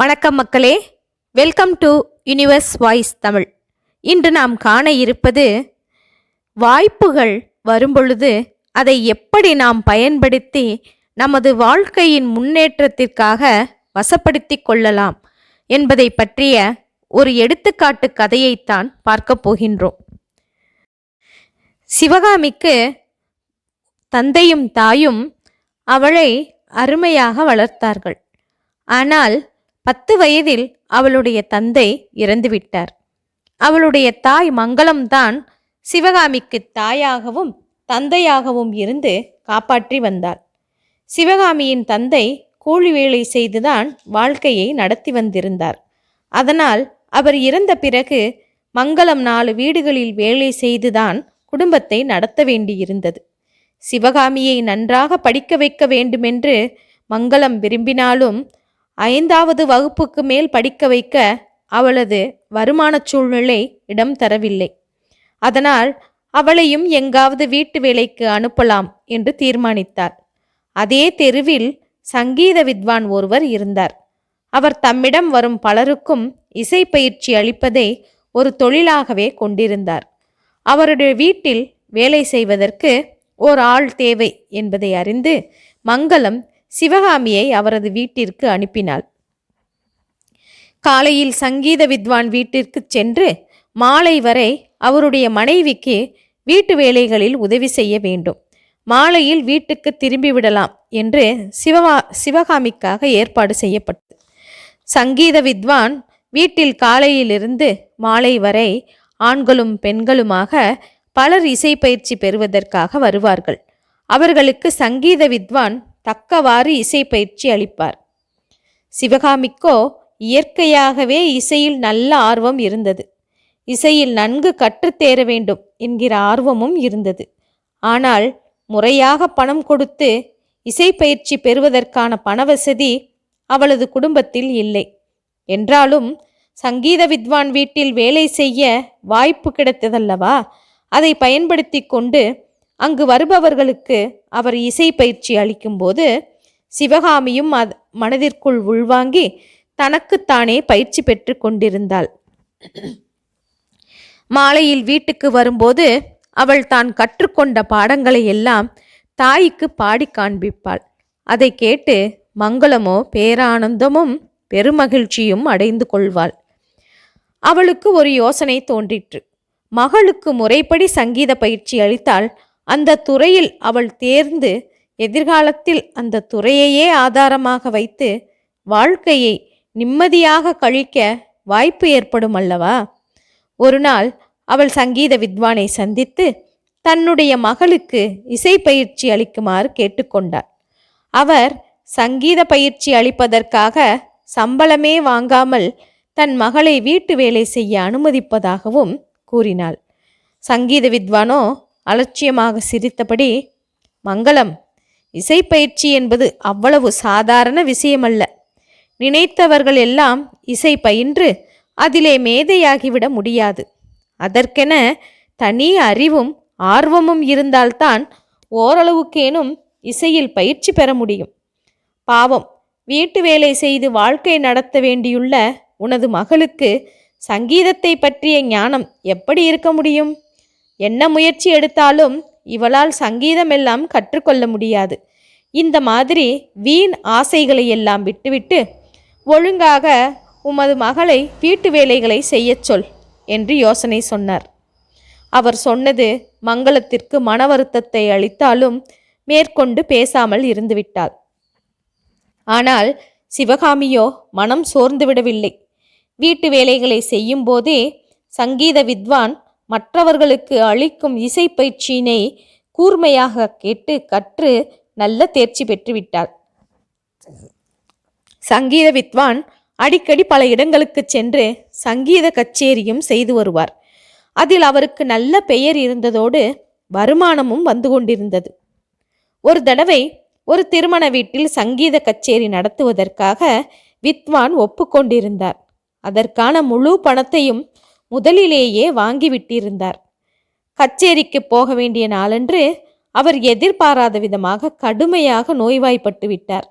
வணக்கம் மக்களே. Welcome to universe voice Tamil இன்று நாம் காண இருப்பது வாய்ப்புகள் வரும்பொழுது அதை எப்படி நாம் பயன்படுத்தி நமது வாழ்க்கையின் முன்னேற்றத்திற்காக வசப்படுத்தி கொள்ளலாம் என்பதை பற்றிய ஒரு எடுத்துக்காட்டு கதையைத்தான் பார்க்க போகின்றோம். சிவகாமிக்கு தந்தையும் தாயும் அவளை அருமையாக வளர்த்தார்கள். ஆனால் பத்து வயதில் அவளுடைய தந்தை இறந்துவிட்டார். அவளுடைய தாய் மங்களம்தான் சிவகாமிக்கு தாயாகவும் தந்தையாகவும் இருந்து காப்பாற்றி வந்தாள். சிவகாமியின் தந்தை கூலி வேலை செய்துதான் வாழ்க்கையை நடத்தி வந்திருந்தார். அதனால் அவர் இறந்த பிறகு மங்களம் நாலு வீடுகளில் வேலை செய்துதான் குடும்பத்தை நடத்த வேண்டியிருந்தது. சிவகாமியை நன்றாக படிக்க வைக்க வேண்டுமென்று மங்களம் விரும்பினாலும் ஐந்தாவது வகுப்புக்கு மேல் படிக்க வைக்க அவளது வருமான சூழ்நிலை இடம் தரவில்லை. அதனால் அவளையும் எங்காவது வீட்டு வேலைக்கு அனுப்பலாம் என்று தீர்மானித்தார். அதே தெருவில் சங்கீத வித்வான் ஒருவர் இருந்தார். அவர் தம்மிடம் வரும் பலருக்கும் இசை பயிற்சி அளிப்பதை ஒரு தொழிலாகவே கொண்டிருந்தார். அவருடைய வீட்டில் வேலை செய்வதற்கு ஓர் ஆள் தேவை என்பதை அறிந்து மங்களம் சிவகாமியை அவரது வீட்டிற்கு அனுப்பினாள். காலையில் சங்கீத வித்வான் வீட்டிற்கு சென்று மாலை வரை அவருடைய மனைவிக்கு வீட்டு வேலைகளில் உதவி செய்ய வேண்டும். மாலையில் வீட்டுக்கு திரும்பி விடலாம் என்று சிவகா சிவகாமிக்காக ஏற்பாடு செய்யப்பட்டது. சங்கீத வித்வான் வீட்டில் காலையிலிருந்து மாலை வரை ஆண்களும் பெண்களுமாக பலர் இசை பயிற்சி பெறுவதற்காக வருவார்கள். அவர்களுக்கு சங்கீத வித்வான் தக்கவாறு இசை பயிற்சி அளிப்பார். சிவகாமிக்கோ இயற்கையாகவே இசையில் நல்ல ஆர்வம் இருந்தது. இசையில் நன்கு கற்றுத்தேர வேண்டும் என்கிற ஆர்வமும் இருந்தது. ஆனால் முறையாக பணம் கொடுத்து இசை பயிற்சி பெறுவதற்கான பணவசதி அவளது குடும்பத்தில் இல்லை. என்றாலும் சங்கீத வித்வான் வீட்டில் வேலை செய்ய வாய்ப்பு கிடைத்ததல்லவா? அதை பயன்படுத்தி கொண்டு அங்கு வருபவர்களுக்கு அவர் இசை பயிற்சி அளிக்கும்போது சிவகாமியும் மனதிற்குள் உள்வாங்கி தனக்குத்தானே பயிற்சி பெற்று கொண்டிருந்தாள். மாலையில் வீட்டுக்கு வரும்போது அவள் தான் கற்றுக்கொண்ட பாடங்களை எல்லாம் தாய்க்கு பாடி காண்பிப்பாள். அதை கேட்டு மங்களமோ பேரானந்தமும் பெருமகிழ்ச்சியும் அடைந்து கொள்வாள். அவளுக்கு ஒரு யோசனை தோன்றிற்று. மகளுக்கு முறைப்படி சங்கீத பயிற்சி அளித்தால் அந்த துறையில் அவள் தேர்ந்து எதிர்காலத்தில் அந்த துறையையே ஆதாரமாக வைத்து வாழ்க்கையை நிம்மதியாக கழிக்க வாய்ப்பு ஏற்படும் அல்லவா? ஒரு நாள் அவள் சங்கீத வித்வானை சந்தித்து தன்னுடைய மகளுக்கு இசை பயிற்சி அளிக்குமாறு கேட்டுக்கொண்டார் அவர் சங்கீத பயிற்சி அளிப்பதற்காக சம்பளமே வாங்காமல் தன் மகளை வீட்டு வேலை செய்ய அனுமதிப்பதாகவும் கூறினாள். சங்கீத வித்வானோ அலட்சியமாக சிரித்தபடி மங்களம் இசைப்பயிற்சி என்பது அவ்வளவு சாதாரண விஷயமல்ல. நினைத்தவர்கள் எல்லாம் இசை பயின்று அதிலே மேதையாகிவிட முடியாது. அதற்கென தனி அறிவும் ஆர்வமும் இருந்தால்தான் ஓரளவுக்கேனும் இசையில் பயிற்சி பெற முடியும். பாவம் வீட்டு வேலை செய்து வாழ்க்கை நடத்த வேண்டியுள்ள உனது மகளுக்கு சங்கீதத்தை பற்றிய ஞானம் எப்படி இருக்க முடியும்? என்ன முயற்சி எடுத்தாலும் இவளால் சங்கீதம் எல்லாம் கற்றுக்கொள்ள முடியாது. இந்த மாதிரி வீண் ஆசைகளை எல்லாம் விட்டுவிட்டு ஒழுங்காக உமது மகளை வீட்டு வேலைகளை செய்யச் சொல் என்று யோசனை சொன்னார். அவர் சொன்னது மங்களத்திற்கு மன வருத்தத்தை அளித்தாலும் மேற்கொண்டு பேசாமல் இருந்துவிட்டாள். ஆனால் சிவகாமியோ மனம் சோர்ந்து விடவில்லை. வீட்டு வேலைகளை செய்யும் போதே சங்கீத வித்வான் மற்றவர்களுக்கு அளிக்கும் இசை பயிற்சியினை கூர்மையாக கேட்டு கற்று நல்ல தேர்ச்சி பெற்றுவிட்டார் சங்கீத வித்வான் அடிக்கடி பல இடங்களுக்கு சென்று சங்கீத கச்சேரியும் செய்து வருவார். அதில் அவருக்கு நல்ல பெயர் இருந்ததோடு வருமானமும் வந்து கொண்டிருந்தது. ஒரு தடவை ஒரு திருமண வீட்டில் சங்கீத கச்சேரி நடத்துவதற்காக வித்வான் ஒப்புக்கொண்டிருந்தார். அதற்கான முழு பணத்தையும் முதலிலேயே வாங்கிவிட்டிருந்தார். கச்சேரிக்கு போக வேண்டிய நாளன்று அவர் எதிர்பாராத விதமாக கடுமையாக நோய்வாய்ப்பட்டு விட்டார்.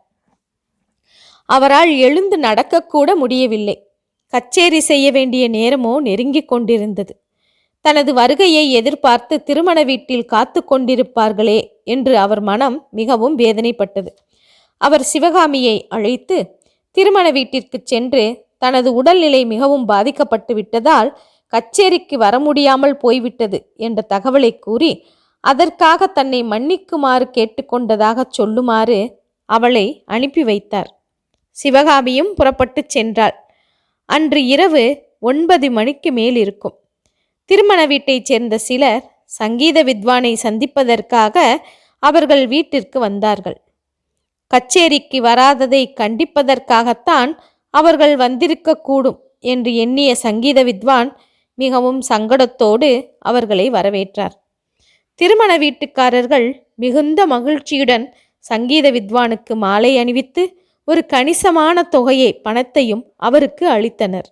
அவரால் எழுந்து நடக்கக்கூட முடியவில்லை. கச்சேரி செய்ய வேண்டிய நேரமோ நெருங்கிக் கொண்டிருந்தது. தனது வருகையை எதிர்பார்த்து திருமண வீட்டில் காத்து கொண்டிருப்பார்களே என்று அவர் மனம் மிகவும் வேதனைப்பட்டது. அவர் சிவகாமியை அழைத்து திருமண வீட்டிற்கு சென்று தனது உடல்நிலை மிகவும் பாதிக்கப்பட்டு விட்டதால் கச்சேரிக்கு வர முடியாமல் போய்விட்டது என்ற தகவலை கூறி அதற்காக தன்னை மன்னிக்குமாறு கேட்டுக்கொண்டதாக சொல்லுமாறு அவளை அனுப்பி வைத்தார். சிவகாமியும் புறப்பட்டு சென்றாள். அன்று இரவு ஒன்பது மணிக்கு மேல் இருக்கும் திருமண வீட்டைச் சேர்ந்த சிலர் சங்கீத வித்வானை சந்திப்பதற்காக அவர்கள் வீட்டிற்கு வந்தார்கள். கச்சேரிக்கு வராததை கண்டிப்பதற்காகத்தான் அவர்கள் வந்திருக்கக்கூடும் என்று எண்ணிய சங்கீத வித்வான் மிகவும் சங்கடத்தோடு அவர்களை வரவேற்றார். திருமண வீட்டுக்காரர்கள் மிகுந்த மகிழ்ச்சியுடன் சங்கீத வித்வானுக்கு மாலை அணிவித்து ஒரு கணிசமான தொகையை பணத்தையும் அவருக்கு அளித்தனர்.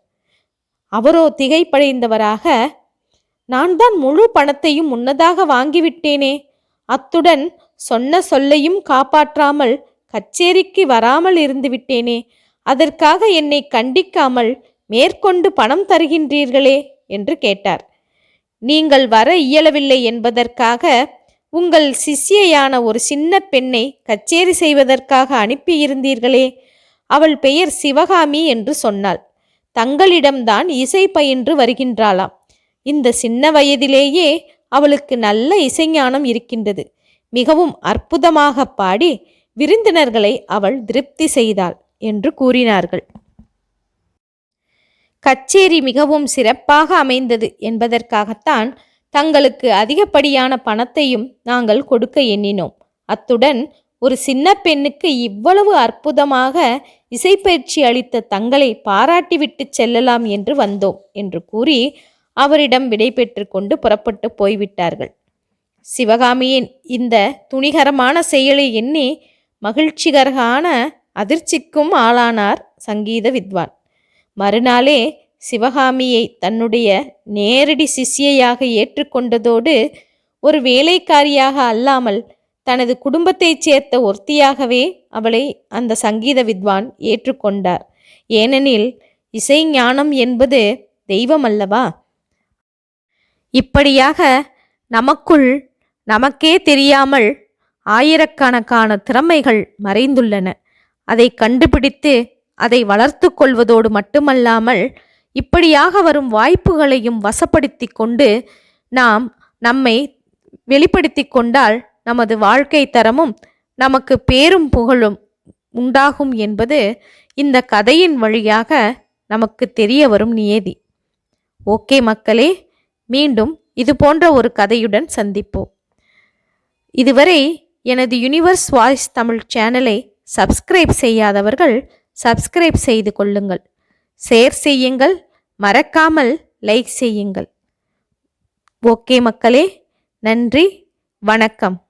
அவரோ திகைப்படைந்தவராக நான் தான் முழு பணத்தையும் முன்னதாக வாங்கிவிட்டேனே. அத்துடன் சொன்ன சொல்லையும் காப்பாற்றாமல் கச்சேரிக்கு வராமல் இருந்து விட்டேனே. அதற்காக என்னை கண்டிக்காமல் மேற்கொண்டு பணம் தருகின்றீர்களே என்று கேட்டார். நீங்கள் வர இயலவில்லை என்பதற்காக உங்கள் சிஷ்யையான ஒரு சின்ன பெண்ணை கச்சேரி செய்வதற்காக அனுப்பியிருந்தீர்களே அவள் பெயர் சிவகாமி என்று சொன்னாள். தங்களிடம்தான் இசை பயின்று வருகின்றாளாம். இந்த சின்ன வயதிலேயே அவளுக்கு நல்ல இசைஞானம் இருக்கின்றது. மிகவும் அற்புதமாக பாடி விருந்தினர்களை அவள் திருப்தி செய்தாள். என்று கூறினார்கள். கச்சேரி மிகவும் சிறப்பாக அமைந்தது என்பதற்காகத்தான் தங்களுக்கு அதிகப்படியான பணத்தையும் நாங்கள் கொடுக்க எண்ணினோம். அத்துடன் ஒரு சின்ன பெண்ணுக்கு இவ்வளவு அற்புதமாக இசைப்பயிற்சி அளித்த தங்களை பாராட்டிவிட்டு செல்லலாம் என்று வந்தோம் என்று கூறி அவரிடம் விடை பெற்று கொண்டு புறப்பட்டு போய்விட்டார்கள். சிவகாமியின் இந்த துணிகரமான செயலை எண்ணி மகிழ்ச்சிகரமான அதிர்ச்சிக்கும் ஆளானார் சங்கீத வித்வான். மறுநாளே சிவகாமியை தன்னுடைய நேரடி சிஷ்யையாக ஏற்றுக்கொண்டதோடு ஒரு வேலைக்காரியாக அல்லாமல் தனது குடும்பத்தைச் சேர்த்த ஒருத்தியாகவே அவளை அந்த சங்கீத வித்வான் ஏற்றுக்கொண்டார். ஏனெனில் இசை ஞானம் என்பது தெய்வம் அல்லவா? இப்படியாக நமக்குள் நமக்கே தெரியாமல் ஆயிரக்கணக்கான திறமைகள் மறைந்துள்ளன. அதை கண்டுபிடித்து அதை வளர்த்து கொள்வதோடு மட்டுமல்லாமல் இப்படியாக வரும் வாய்ப்புகளையும் வசப்படுத்தி கொண்டு நாம் நம்மை வெளிப்படுத்தி கொண்டால் நமது வாழ்க்கை தரமும் நமக்கு பேரும் புகழும் உண்டாகும் என்பது இந்த கதையின் வழியாக நமக்கு தெரிய வரும் நியதி. ஓகே மக்களே மீண்டும் இது போன்ற ஒரு கதையுடன் சந்திப்போம். இதுவரை எனது யுனிவர்ஸ் வாய்ஸ் தமிழ் சேனலை சப்ஸ்கிரைப் செய்யாதவர்கள் சப்ஸ்கிரைப் செய்து கொள்ளுங்கள். ஷேர் செய்யுங்கள். மறக்காமல் லைக் செய்யுங்கள். ஓகே மக்களே நன்றி வணக்கம்.